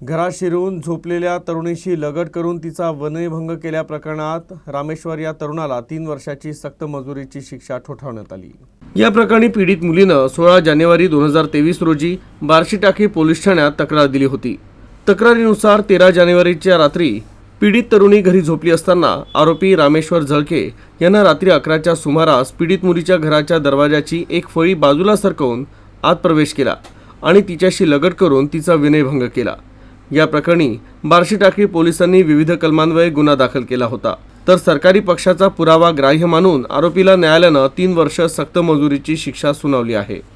घरात शिरून झोपलेल्या तरुणीशी लगट करून तिचा वनयभंग केल्या प्रकरणात रामेश्वर या तरुणाला तीन वर्षाची सक्त मजुरीची शिक्षा ठोठावण्यात आली. या प्रकरणी पीडित मुलीनं सोळा जानेवारी दोन हजार तेवीस रोजी बार्शी टाकी पोलीस ठाण्यात तक्रार दिली होती. तक्रारीनुसार तेरा जानेवारीच्या रात्री पीडित तरुणी घरी झोपली असताना आरोपी रामेश्वर झळके यांना रात्री अकराच्या सुमारास पीडित मुलीच्या घराच्या दरवाजाची एक फळी बाजूला सरकवून आत प्रवेश केला आणि तिच्याशी लगट करून तिचा विनयभंग केला. या प्रकरणी बार्शी टाकळी पोलिसांनी विविध कलमान्वये गुन्हा दाखल केला होता. तर सरकारी पक्षाचा पुरावा ग्राह्य मानून आरोपीला न्यायालयानं तीन वर्ष सक्त मजुरीची शिक्षा सुनावली आहे.